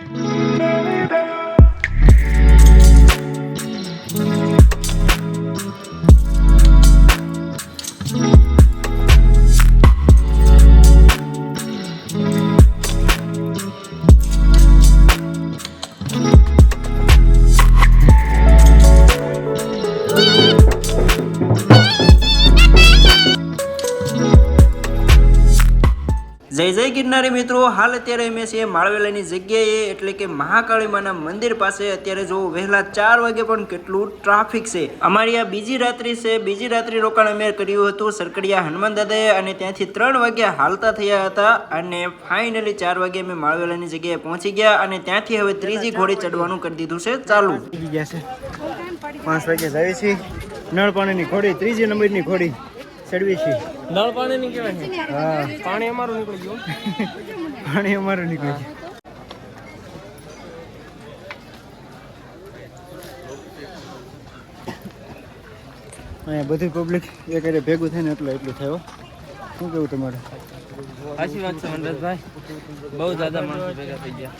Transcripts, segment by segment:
જય ગિરનારી મિત્રો, હાલ અત્યારે અમે છીએ માળવેલાની જગ્યાએ, એટલે કે મહાકાળી માના મંદિર પાસે. અત્યારે જો વહેલા ચાર વાગે પણ કેટલું ટ્રાફિક છે. અમારી આ બીજી રાત્રિ છે. બીજી રાત્રિ રોકાણ અમે કર્યું હતું સરકડિયા હનુમાન દાદાએ અને ત્યાંથી ત્રણ વાગ્યા હાલતા થયા હતા અને ફાઇનલી ચાર વાગે અમે માળવેલાની જગ્યાએ પહોંચી ગયા અને ત્યાંથી હવે ત્રીજી ઘોડી ચડવાનું કરી દીધું છે. ચાલુ. છે. પાંચ વાગે જાય છે નળ પાણીની ઘોડી, ત્રીજી નંબરની ઘોડી. ચડવી છે. નળ પાણી ની કહેવાય છે. હા. પાણી અમારું નીકળી ગયું. પાણી અમારું નીકળે છે. અહીંયા બધી પબ્લિક એક અરે ભેગું થઈને એટલો એટલું થયો. શું કેવું તમારે? સાચી વાત છે મનરાજભાઈ. બહુ જ્યાદા માણસો ભેગા થઈ ગયા.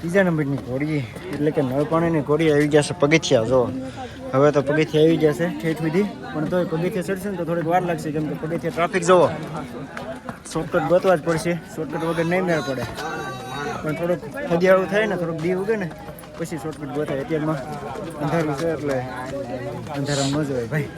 ત્રીજા નંબરની ઘોડી. એટલે કે નળપાણીની ઘોડી આવી જશે પગથિયા, જો. હવે તો પગથિયા આવી જશે ઠેઠ સુધી. પણ તોય પગથિયા ચડશે ને તો થોડીક વાર લાગશે, કેમ કે પગથિયા ટ્રાફિક જવો શોર્ટકટ ગોતવા જ પડશે. શોર્ટકટ વગર નહીં મેળ પડે. પણ થોડુંક હદિયાળું થાય ને, થોડુંક દી ઉગે ને, પછી શોર્ટકટ ગોતાય. અત્યારમાં અંધારું છે એટલે અંધારામાં ન જવાય, ભાઈ.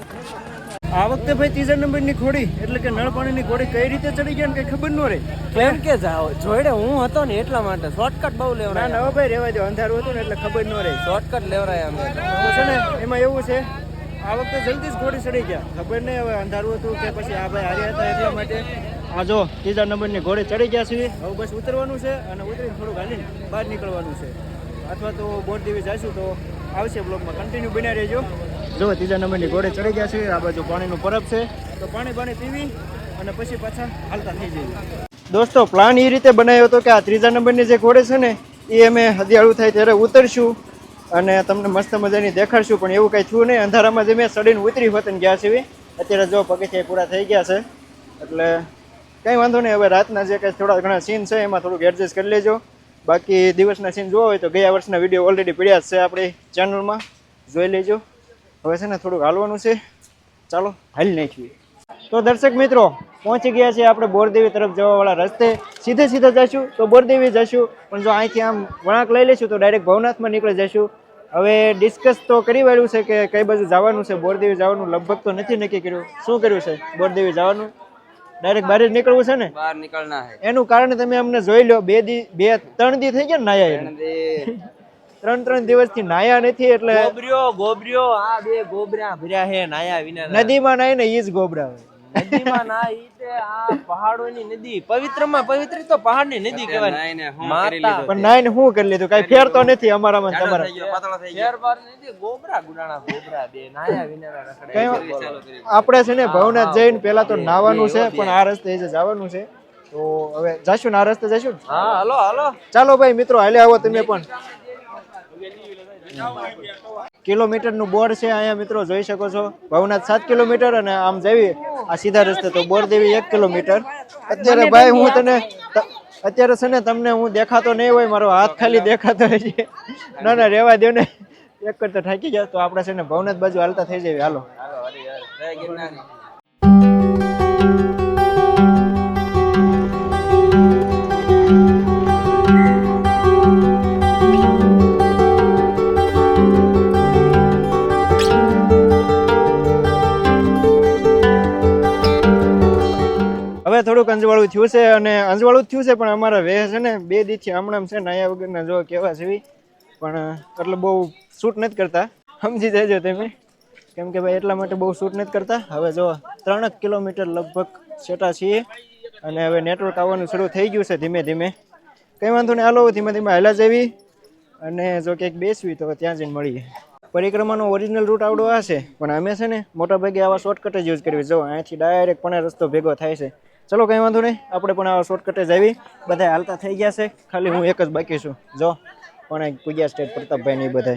આ વખતે ભાઈ ત્રીજા નંબરની ઘોડી એટલે કે નળ પાણીની ઘોડી કઈ રીતે ચડી ગયા ને કઈ ખબર ન રહે. કેમ કે જાઓ જોડે હું હતો ને એટલા માટે. શોર્ટકટ બહુ લેવરાય ના હવે ભાઈ રહેવા દો અંધારું હતું ને એટલે ખબર ન રહે. શોર્ટકટ લેવરાય અમે. છે ને એમાં એવું છે આ વખતે જલ્દી જ ઘોડી ચડી ગયા. ખબર નહીં હવે અંધારું હતું કે પછી આ ભાઈ હાર્યા હતા એટલા માટે. આ જો ત્રીજા નંબરની ઘોડી ચડી ગયા છે હવે બસ ઉતરવાનું છે અને ઉતરીને થોડુંક હાલીને બહાર નીકળવાનું છે. અથવા તો બોટ દેવી જઈશું તો આવશે બ્લોગમાં કન્ટિન્યુ બન્યા રહેજો. જો ત્રીજા નંબરની ઘોડે ચડી ગયા છે આ બાજુ પાણીનું પરબ છે. તો પાણી પાણી પીવી અને પછી પાછા હાલતા થઈ જઈએ. દોસ્તો પ્લાન એ રીતે બનાવ્યો હતો કે આ ત્રીજા નંબરની જે ઘોડે છે ને એ અમે હદિયાળું થાય ત્યારે ઉતરશું અને તમને મસ્ત મજાની દેખાડશું પણ એવું કંઈ થયું નહીં. અંધારામાં જે મેં સડીને ઉતરી હોત ગયા છે અત્યારે જો પગથિયા પૂરા થઈ ગયા છે. એટલે કંઈ વાંધો નહીં હવે રાતના જે કંઈ થોડા ઘણા સીન છે એમાં થોડુંક એડજસ્ટ કરી લેજો. બાકી દિવસના સીન જોવા હોય તો ગયા વર્ષના વીડિયો ઓલરેડી પીડ્યા છે આપણી ચેનલમાં જોઈ લેજો. હવે છે ને થોડુંક હાલવાનું છે. ચાલો હાલી નાખીએ. તો દર્શક મિત્રો પહોંચી ગયા છે આપણે બોરદેવી તરફ જવાવાળા રસ્તે. સીધે સીધા જઈશું તો બોરદેવી જઈશું પણ જો અહીંથી આમ વળાંક લઈ લઈશું તો ડાયરેક્ટ ભવનાથમાં નીકળી જઈશું હવે ડિસ્કસ તો કરી વાળ્યું છે કે કઈ બાજુ જવાનું છે. બોરદેવી જવાનું લગભગ તો નથી નક્કી કર્યું. શું કર્યું છે બોરદેવી જવાનું? ડાયરેક્ટ બહાર જ નીકળવું છે ને? બહાર નીકળના એનું કારણ તમે અમને જોઈ લો. બે દી બે ત્રણ દી થઈ ગયા ને નાયા. ત્રણ ત્રણ દિવસથી નાયા નથી એટલે ગોબર્યો ગોબર્યો આ બે ગોબરા ભર્યા હે નાયા વિના નદીમાં નાય ને ઈ જ ગોબરા હોય. નદીમાં ના ઈ તે આ પહાડોની નદી. પવિત્રમાં પવિત્ર તો પહાડની નદી કહેવાય. માતા. પણ નાય ને શું કરી લીધું? કઈ ફેર તો નથી અમારામાં તમારા. ફેર બાર નથી ગોબરા ગુડાણા ગોબરા બે નાયા વિના રખડે. આપણે છે ને ભવનાથ જઈને પેલા તો નાવાનું છે પણ આ રસ્તે જે જવાનું છે. તો હવે જશું ને આ રસ્તે જશું હા હાલો હાલો. ચાલો ભાઈ મિત્રો હાલે આવો તમે પણ. કિલોમીટરનું બોર્ડ છે અહીંયા મિત્રો જોઈ શકો છો. ભવનાથ સાત કિલોમીટર અને આમ જઈએ આ સીધા રસ્તે તો બોર દેવી એક કિલોમીટર. અત્યારે ભાઈ હું તને અત્યારે છે ને તમને હું દેખાતો નહીં હોય મારો હાથ ખાલી દેખાતો હોય છે. ના ના રેવા દો ને. એક કરતા થાકી ગયા તો આપણે છે ને ભવનાથ બાજુ હાલતા થઈ જઈએ. હાલો. જય થોડુંક અંજવાળું થયું છે અને અંજવાળું થયું છે, પણ અમારા વેહ છે ને, બે દીથી હમણાં છે નાયા વગરના જો કેવા છે પણ, એટલે બહુ શૂટ નથી કરતા. સમજી જજો તમે. કેમ કે ભાઈ એટલા માટે બહુ શૂટ નથી કરતા. હવે જો ત્રણ કિલોમીટર લગભગ છેટા છીએ અને હવે નેટવર્ક આવવાનું શરૂ થઈ ગયું છે ધીમે ધીમે. કંઈ વાંધો નહીં, હાલો ધીમે ધીમે હાલા જવી અને જો ક્યાંક બેસવી તો ત્યાં જઈને મળીએ. પરિક્રમાનો ઓરિજિનલ રૂટ આવડો આ છે, પણ અમે છે ને મોટાભાગે આવા શોર્ટકટ જ યુઝ કરવી જો અહીંયાથી ડાયરેક્ટ પણ રસ્તો ભેગો થાય છે. ચલો, કંઈ વાંધો નહીં. આપણે પણ આવા શોર્ટકટે જ આવી. બધા હાલતા થઈ ગયા છે. ખાલી હું એક જ બાકી છું. જો પણ પૂજ્યા સ્ટેટ પ્રતાપભાઈ ને બધા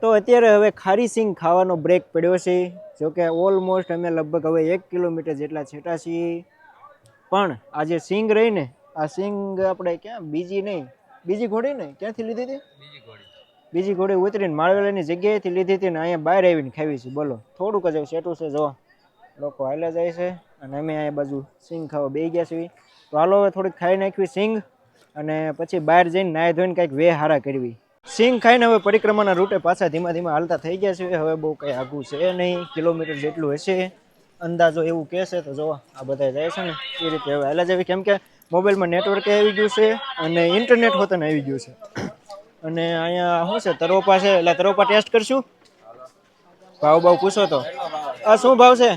તો અત્યારે હવે ખારી સિંગ ખાવાનો બ્રેક પડ્યો છે. જોકે ઓલમોસ્ટ અમે લગભગ હવે એક કિલોમીટર જેટલા છેટા છીએ. પણ આ જે સિંગ રહીને, આ સિંગ આપણે ક્યાં, બીજી નહીં. બીજી ઘોડી ને ક્યાંથી લીધી હતી? બીજી ઘોડી ઉતરીને માળવેલાની જગ્યાએથી લીધી હતી ને અહીંયા બહાર આવીને ખાવી છે. બોલો, થોડુંક જ સેટું છે, જો. લોકો હાલે જાય છે અને અમે અહીંયા બાજુ સિંગ ખાવા બે ગયા છીએ. તો હાલો હવે થોડીક ખાઈ નાખવી સિંગ અને પછી બહાર જઈને નાહી ધોઈને કંઈક વે હારા કરવી. સિંગ ખાઈને હવે પરિક્રમાના રૂટે પાછા ધીમા ધીમા હાલતા થઈ ગયા છે હવે બહુ કંઈ આઘું છે નહીં. કિલોમીટર જેટલું હશે. અંદાજો એવું કહેશે તો જો, આ બધા જાય છે ને. એ રીતે હવે હાલ્યા જવી. કેમ કે મોબાઈલમાં નેટવર્ક આવી ગયું છે અને ઇન્ટરનેટ હોતન આવી ગયું છે. અને અહીંયા શું છે તરોપા છે એટલે તરોપા ટેસ્ટ કરશું ભાવ ભાવ પૂછો તો આ શું ભાવ છે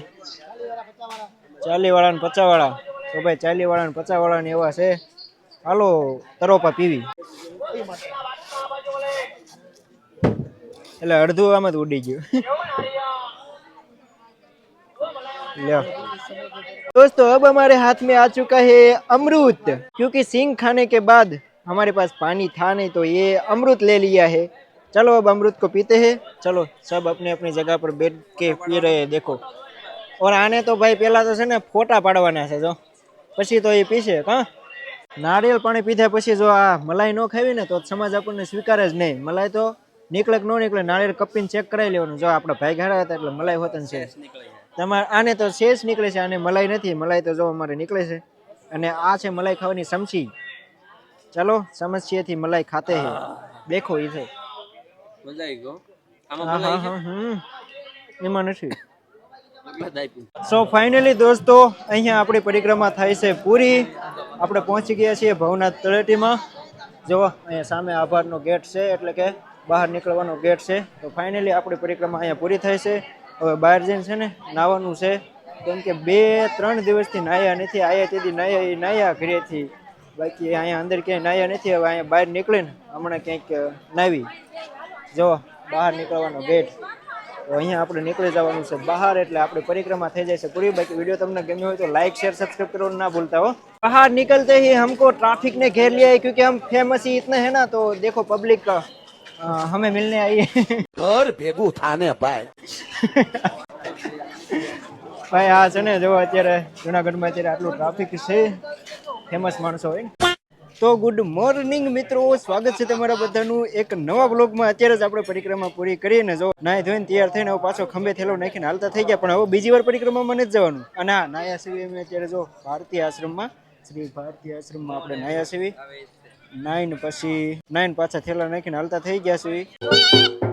ચાલી વાળા ને પચાસ વાળા તો ભાઈ ચાલી વાળા ને પચાસ વાળા ને એવા છે હાલો તરોપા પીવી એટલે અડધું આમાં જ ઉડી ગયું લ્યો दोस्तों अब हमारे हाथ में आ चुका है अमरूद क्योंकि सिंग खाने के बाद हमारे पास पानी था नहीं तो ये अमरूद ले लिया है चलो अब अमरूद को पीते हैं चलो सब अपने अपनी जगह पर बैठ के पी रहे हैं देखो और आने तो भाई પહેલા તો છે ને ફોટા પાડવાના છે જો પછી તો એ પીશે હા નારિયેળ પાણી પીધા પછી જો આ મલાઈ ન ખાવી ને તો સમાજ આપણને સ્વીકારે જ નહીં મલાઈ તો નીકળે કે ન નીકળે નારિયેળ કપીને ચેક કરાવી લેવાનું જો આપણા ભાઈ ઘાડા હતા એટલે મલાઈ હોતન છે તમારે આને તો શેષ નીકળે છે આને મલાઈ નથી મલાઈ તો જો અમારે નીકળે છે અને આ છે મલાઈ ખાવાની સમસી ચલો સમસ્યાથી મલાઈ ખાતે હે. દેખો એ છે મજા આવી ગયો હા, હા, હા, એમાં નથી. સો ફાઇનલી દોસ્તો અહીંયા આપણી પરિક્રમા થાય છે પૂરી. આપણે પહોંચી ગયા છીએ ભવનાથ તળેટીમાં. જો અહીંયા સામે આભારનો ગેટ છે એટલે કે બહાર નીકળવાનો ગેટ છે. તો ફાઇનલી આપણી પરિક્રમા અહીંયા પૂરી થાય છે. હવે બહાર જઈને છે ને નાવાનું છે. કેમ કે બે ત્રણ દિવસથી નાહ્યા નથી. આયા તેથી નાહ્યા એ નાહ્યા ઘરેથી. બાકી અહીંયા અંદર ક્યાંય નાયા નથી હવે અહીંયા બહાર નીકળીને હમણાં ક્યાંક નાવી જો બહાર નીકળવાનો ગેટ તો અહીંયા આપણે નીકળી જવાનું છે બહાર એટલે આપણે પરિક્રમા થઈ જાય છે પૂરી. બાકી વીડિયો તમને ગમ્યો હોય તો લાઈક શેર સબસ્ક્રાઈબ કરવાનું ના ભૂલતા હો. બહાર નીકળતે હી હમકો ટ્રાફિક ને ઘેર લિયા હે ક્યોંકિ હમ ફેમસ હી ઇતને હે ના તો દેખો પબ્લિક હમે મિલને આઈ ઘર ભેગું થાને ભાઈ. ભાઈ આ છે ને જો અત્યારે જુનાગઢમાં અત્યારે આટલું ટ્રાફિક છે. ફેમસ માણસો હોય. તો ગુડ મોર્નિંગ મિત્રો, સ્વાગત છે તમારા બધાનું એક નવા બ્લોગમાં અત્યારે જ આપણે પરિક્રમા પૂરી કરીને જો નાય ધોઈને તૈયાર થઈને હવે પાછો ખંભે થેલો નાખીને હાલતા થઈ ગયા, પણ હવે બીજી વાર પરિક્રમામાં નથી જવાનું. અને હા નાયા સેવી અમે અત્યારે જો ભારતીય આશ્રમમાં, શ્રી ભારતીય આશ્રમમાં આપણે નાયા સેવી નાઈન પછી નાઈન પાછા થેલા નાખીને હાલતા થઈ ગયા છે